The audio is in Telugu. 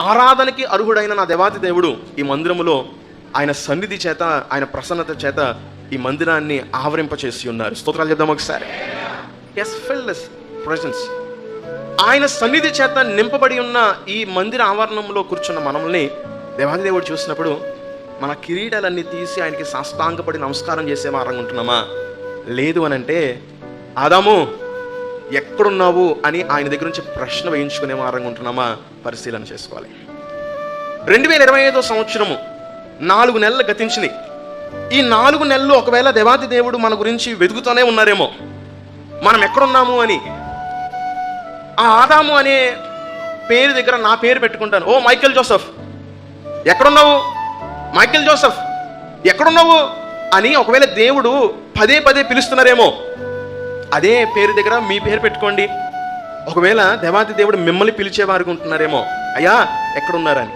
ఆరాధనకి అర్హుడైన నా దేవాతి దేవుడు ఈ మందిరములో ఆయన సన్నిధి చేత ఆయన ప్రసన్నత చేత ఈ మందిరాన్ని ఆవరింపచేసి ఉన్నారు. స్తోత్రాలు చెప్దాం ఒకసారి. ఎస్ ఫిల్నెస్ ప్రజెన్స్ ఆయన సన్నిధి చేత నింపబడి ఉన్న ఈ మందిర ఆవరణంలో కూర్చున్న మనల్ని దేవాది దేవుడు చూసినప్పుడు మన కిరీటాలన్నీ తీసి ఆయనకి సాష్టాంగపడి నమస్కారం చేసే వారంగా ఉంటున్నామా? లేదు అని అంటే ఆదాము ఎక్కడున్నావు అని ఆయన దగ్గర నుంచి ప్రశ్న వేయించుకునే వారంగా ఉంటున్నామా? పరిశీలన చేసుకోవాలి. రెండు వేల ఇరవై ఐదో సంవత్సరము నాలుగు నెలలు గతించినాయి ఈ నాలుగు నెలలు ఒకవేళ దేవాది దేవుడు మన గురించి వెతుకుతూనే ఉన్నారేమో మనం ఎక్కడున్నాము అని ఆ ఆదాము అనే పేరు దగ్గర నా పేరు పెట్టుకుంటాను. ఓ మైకేల్ జోసఫ్. ఎక్కడున్నావు? Michael Joseph. ఎక్కడున్నావు? అని ఒకవేళ దేవుడు పదే పదే పిలుస్తున్నారేమో అదే పేరు దగ్గర మీ పేరు పెట్టుకోండి. ఒకవేళ దేవాది దేవుడు మిమ్మల్ని పిలిచేవారు ఉంటున్నారేమో అయ్యా ఎక్కడున్నారని.